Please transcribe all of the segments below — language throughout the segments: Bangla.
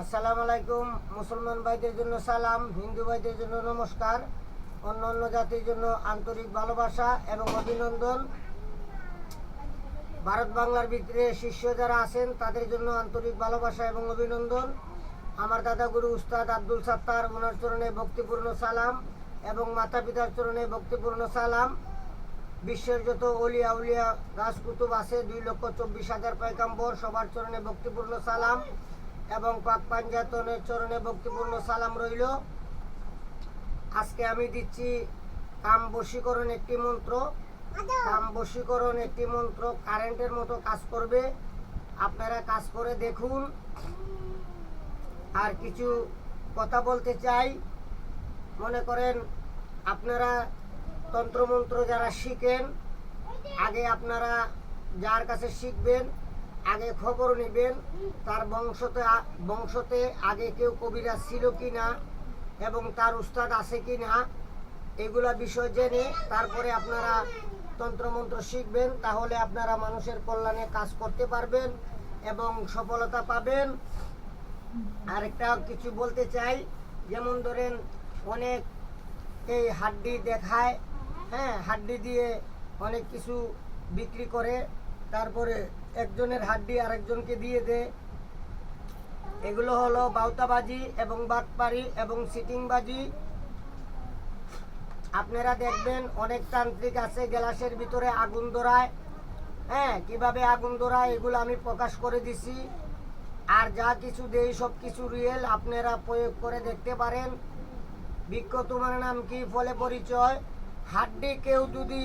আসসালামু আলাইকুম। মুসলমান ভাইদের জন্য সালাম, হিন্দু ভাইদের জন্য নমস্কার, অন্য অন্য জাতির জন্য আন্তরিক ভালোবাসা এবং অভিনন্দন। ভারত বাংলার ভিতরে শিষ্য যারা আছেন, তাদের জন্য আন্তরিক ভালোবাসা এবং অভিনন্দন। আমার দাদা গুরু উস্তাদ আব্দুল সাত্তার, ওনার চরণে ভক্তিপূর্ণ সালাম এবং মাতা পিতার চরণে ভক্তিপূর্ণ সালাম। বিশ্বের যত অলিয়া উলিয়া রাজকুতুব আছে, দুই লক্ষ চব্বিশ হাজার পয়কাম্বর সবার চরণে ভক্তিপূর্ণ সালাম। এবং পাক পাঞ্জাতনের চরণে ভক্তিপূর্ণ সালাম রইল। আজকে আমি দিচ্ছি কাম বশীকরণ একটি মন্ত্র। কাম বশীকরণ একটি মন্ত্র কারেন্টের মতো কাজ করবে। আপনারা কাজ করে দেখুন। আর কিছু কথা বলতে চাই। মনে করেন, আপনারা তন্ত্রমন্ত্র যারা শিখেন, আগে আপনারা যার কাছে শিখবেন আগে খবর নেবেন, তার বংশতে বংশতে আগে কেউ কবিরাজ ছিল কি না, এবং তার উস্তাদ আছে কি না, এগুলা বিষয় জেনে তারপরে আপনারা তন্ত্রমন্ত্র শিখবেন, তাহলে আপনারা মানুষের কল্যাণে কাজ করতে পারবেন এবং সফলতা পাবেন। আরেকটা কিছু বলতে চাই, যেমন ধরেন অনেক এই হাড্ডি দেখায় হ্যাঁ হাড্ডি দিয়ে অনেক কিছু বিক্রি করে তারপরে একজনের হাড্ডি আরেকজনকে দিয়ে দেয় এগুলো হলো বাউতাবাজি এবং বাটপারি এবং সিটিংবাজি। আপনারা দেখবেন অনেক তান্ত্রিক আছে গ্লাসের ভিতরে আগুন ধরায়। হ্যাঁ কীভাবে আগুন ধরায় এগুলো আমি প্রকাশ করে দিছি। আর যা কিছু দেই, সব কিছু রিয়েল আপনারা প্রয়োগ করে দেখতে পারেন। বৃক্ষ তোমার নাম কি ফলে পরিচয়। হাড্ডি কেউ যদি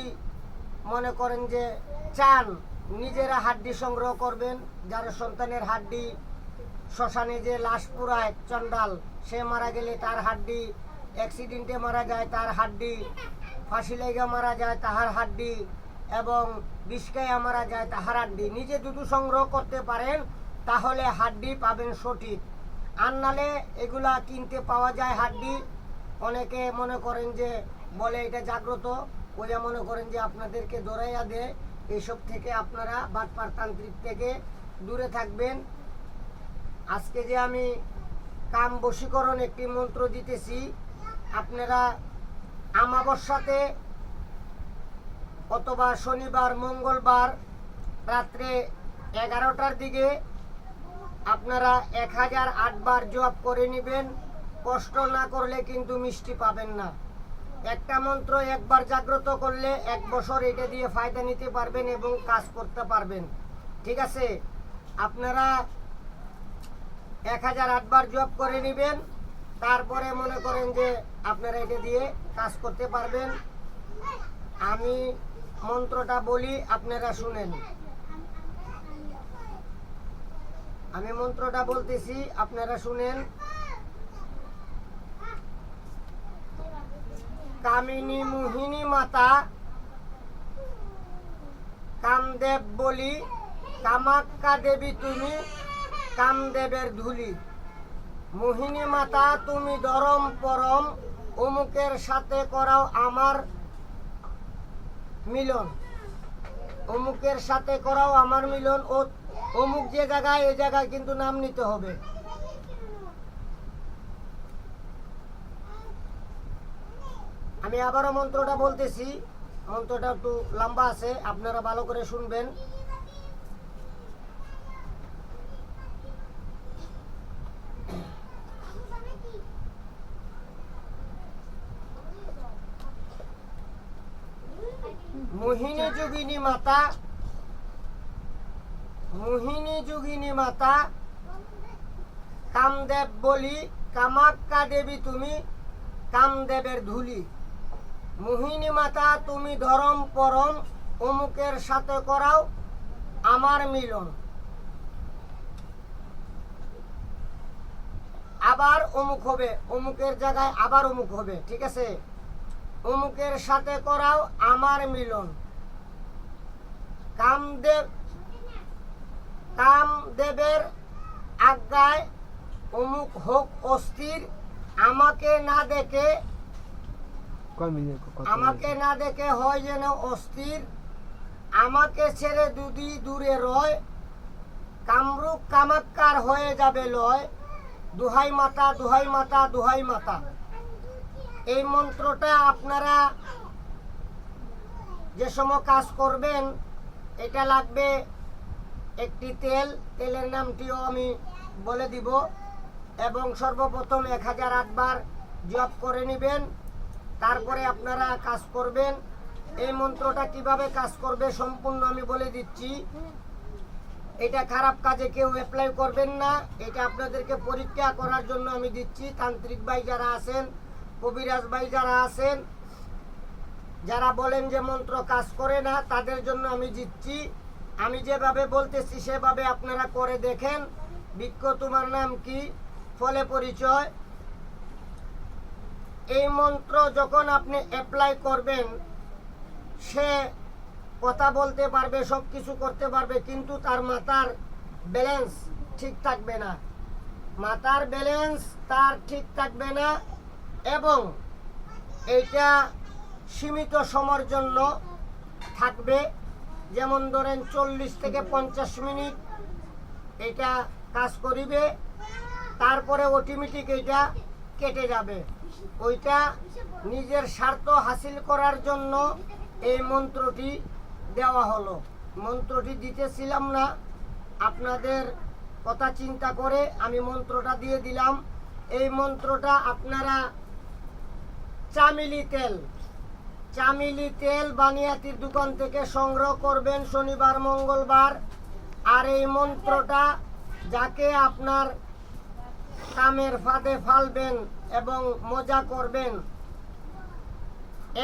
মনে করেন যে চান নিজেরা হাড্ডি সংগ্রহ করবেন, যার সন্তানের হাড্ডি শ্মশানে যে লাশ পুরায় চন্ডাল সে মারা গেলে তার হাড্ডি অ্যাক্সিডেন্টে মারা যায়, তার হাড্ডি ফাঁসি লেগে মারা যায়, তাহার হাড্ডি এবং বিষকায়া মারা যায়, তাহার হাড্ডি। নিজে দুটো সংগ্রহ করতে পারেন, তাহলে হাড্ডি পাবেন সঠিক। আর নালে এগুলা কিনতে পাওয়া যায় হাড্ডি। অনেকে মনে করেন যে, বলে এটা জাগ্রত ওইটা মনে করেন যে আপনাদেরকে দৌড়াইয়া দেয়। এইসব থেকে আপনারা বাটপার তান্ত্রিক থেকে দূরে থাকবেন। আজকে যে আমি কাম বশীকরণ একটি মন্ত্র দিতেছি, আপনারা আমাবস্যাতে অথবা শনিবার, মঙ্গলবার রাত্রে এগারোটার দিকে আপনারা এক হাজার আটবার জপ করে নেবেন। কষ্ট না করলে কিন্তু মিষ্টি পাবেন না। একটা মন্ত্র একবার জাগ্রত করলে এক বছর এটা দিয়ে ফায়দা নিতে পারবেন এবং কাজ করতে পারবেন। ঠিক আছে? আপনারা এক হাজার আটবার জব করে নেবেন, তারপরে মনে করেন যে আপনারা এটা দিয়ে কাজ করতে পারবেন। আমি মন্ত্রটা বলি, আপনারা শুনেন। আমি মন্ত্রটা বলতেছি, আপনারা শুনেন। কামিনী মোহিনী মাতা, কামদেব বলি, কামাক্কা দেবী তুমি, কামদেবের ধুলি। মোহিনী মাতা, তুমি দরম পরম, অমুকের সাথে করাও আমার মিলন। অমুকের সাথে করাও আমার মিলন, ও অমুক যে জায়গায় এই জায়গায় কিন্তু নাম নিতে হবে। আমি আবারও মন্ত্রটা বলতেছি। মন্ত্রটা একটু লম্বা আছে, আপনারা ভালো করে শুনবেন। মোহিনী যোগিনী মাতা, মোহিনী যোগিনী মাতা, কামদেব বলি, কামাক্কা দেবী তুমি, কামদেবের ধুলি। মোহিনী মাতা, তুমি ধরম পরম, অমুকের সাথে করাও আমার মিলন। আবার অমুক হবে, অমুকের জায়গায় আবার অমুক হবে, ঠিক আছে? অমুকের সাথে করাও আমার মিলন। কামদেব কামদেবের আজ্ঞায় অমুক হোক অস্থির, আমাকে না দেখে আমাকে না দেখে হয় যেন অস্থির। আমাকে ছেড়ে দুদি দূরে রয়। কামরূপ কামাক্কার হয়ে যাবে লয়। দুহাই মাতা দুহাই মাতা দুহাই মাতা। এই মন্ত্রটা আপনারা যে সময় কাজ করবেন, এটা লাগবে একটি তেল। তেলের নামটিও আমি বলে দিব। এবং সর্বপ্রথম এক হাজার আটবার জপ করে নেবেন। তারপরে আপনারা কাজ করবেন। এই মন্ত্রটা কীভাবে কাজ করবে সম্পূর্ণ আমি বলে দিচ্ছি। এটা খারাপ কাজে কেউ অ্যাপ্লাই করবেন না। এটা আপনাদেরকে পরীক্ষা করার জন্য আমি দিচ্ছি। তান্ত্রিক ভাই যারা আছেন, কবিরাজ ভাই যারা আছেন, যারা বলেন যে মন্ত্র কাজ করে না, তাদের জন্য আমি দিচ্ছি। আমি যেভাবে বলতেছি, সেভাবে আপনারা করে দেখেন। বৃক্ষ তোমার নাম কি? ফলে পরিচয়। এই মন্ত্র যখন আপনি অ্যাপ্লাই করবেন, সে কথা বলতে পারবে, সব কিছু করতে পারবে, কিন্তু তার মাথার ব্যালেন্স ঠিক থাকবে না। মাথার ব্যালেন্স তার ঠিক থাকবে না এবং এইটা সীমিত সময়ের জন্য থাকবে। যেমন ধরেন চল্লিশ থেকে পঞ্চাশ মিনিট এটা কাজ করিবে, তারপরে অটোমেটিক এটা কেটে যাবে। ওইটা নিজের স্বার্থ হাসিল করার জন্য এই মন্ত্রটি দেওয়া হলো। মন্ত্রটি দিতেছিলাম না। আপনাদের কথা চিন্তা করে আমি মন্ত্রটা দিয়ে দিলাম। এই মন্ত্রটা আপনারা চামিলি তেল চামিলি তেল বানিয়াতির দোকান থেকে সংগ্রহ করবেন শনিবার, মঙ্গলবার। আর এই মন্ত্রটা যাকে আপনার কামের ফাঁদে ফালবেন এবং মজা করবেন।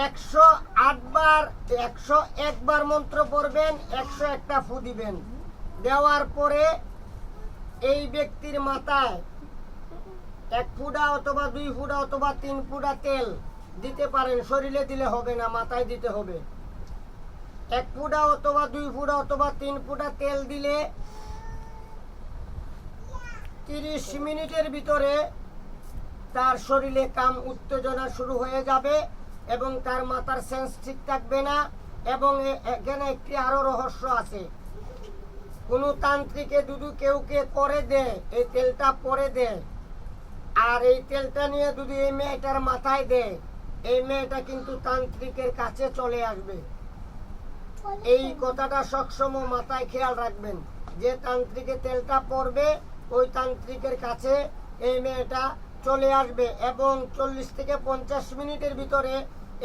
একশো আটবার একশো একবার মন্ত্র পড়বেন, একশো একটা ফু দিবেন। দেওয়ার পরে এই ব্যক্তির মাথায় এক ফুটা অথবা দুই ফুটা অথবা তিন ফুটা তেল দিতে পারেন, শরীরে দিলে হবে না, মাথায় দিতে হবে। এক ফুটা অথবা দুই ফুটা অথবা তিন ফুটা তেল দিলে তিরিশ মিনিটের ভিতরে তার শরীরে কাম উত্তেজনা শুরু হয়ে যাবে এবং তার মাথার সেন্স ঠিক থাকবে না এবং এখানে একটি আরও রহস্য আছে। কোন তান্ত্রিকে দুদু কেউ কে করে দেয় এই তেলটা পরে দেয় আর এই তেলটা নিয়ে যদি এই মেয়েটার মাথায় দেয় এই মেয়েটা কিন্তু তান্ত্রিকের কাছে চলে আসবে। এই কথাটা সবসময় মাথায় খেয়াল রাখবেন যে তান্ত্রিকে তেলটা পড়বে ওই তান্ত্রিকের কাছে এই মেয়েটা চলে আসবে এবং চল্লিশ থেকে পঞ্চাশ মিনিটের ভিতরে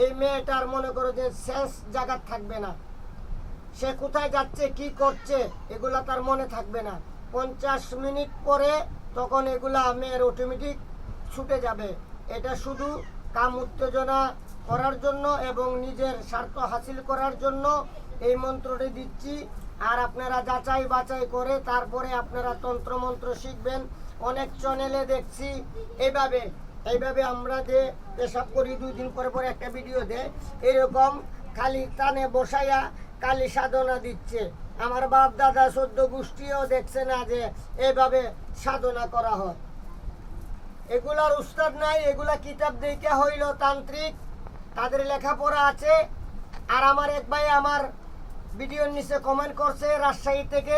এই মেয়েটার মনে করো যে শেষ জায়গা থাকবে না। সে কোথায় যাচ্ছে, কি করছে, এগুলা তার মনে থাকবে না। পঞ্চাশ মিনিট পরে তখন এগুলা মেয়ের অটোমেটিক ছুটে যাবে। এটা শুধু কাম উত্তেজনা করার জন্য এবং নিজের স্বার্থ হাসিল করার জন্য এই মন্ত্রটি দিচ্ছি। আর আপনারা যাচাই বাছাই করে তারপরে আপনারা তন্ত্রমন্ত্র শিখবেন। অনেক চ্যানেলে দেখছি এইভাবে। এইভাবে আমরা যে পেশাব করি, দুই দিন পরে পরে একটা ভিডিও দেয়। এরকম খালি টানে বসাইয়া কালী সাধনা দিচ্ছে। আমার বাপ, দাদা, সদ্য গোষ্ঠীও দেখছে না যে এইভাবে সাধনা করা হয়। এগুলার উস্তাদ নাই, এগুলা কিতাব দেখে হইল তান্ত্রিক। তাদের লেখাপড়া আছে। আর আমার এক ভাই আমার ভিডিওর নিচে কমেন্ট করছে রাজশাহী থেকে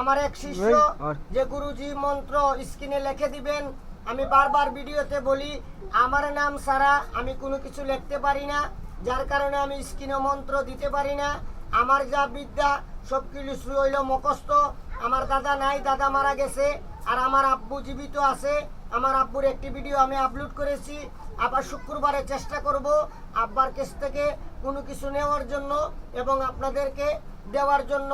আমার এক শিষ্য যে গুরুজি মন্ত্র স্ক্রিনে লিখে দিবেন। আমি বারবার ভিডিওতে বলি আমার নাম ছাড়া আমি কোনো কিছু লিখতে পারি না। যার কারণে আমি স্ক্রিনে মন্ত্র দিতে পারি না। আমার যা বিদ্যা সব কিছু হইল মুখস্থ। আমার দাদা নাই দাদা মারা গেছে আর আমার আব্বু জীবিত আছে। আমার আব্বুর একটি ভিডিও আমি আপলোড করেছি। আবার শুক্রবারে চেষ্টা করব। আব্বার কাছ থেকে কোনো কিছু নেওয়ার জন্য এবং আপনাদেরকে দেওয়ার জন্য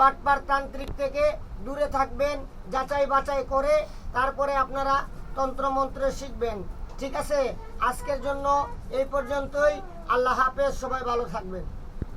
বাটপার তান্ত্রিক থেকে দূরে থাকবেন, যাচাই বাছাই করে তারপরে আপনারা তন্ত্রমন্ত্র শিখবেন। ঠিক আছে? আজকের জন্য এই পর্যন্তই। আল্লাহ হাফেজ, সবাই ভালো থাকবেন।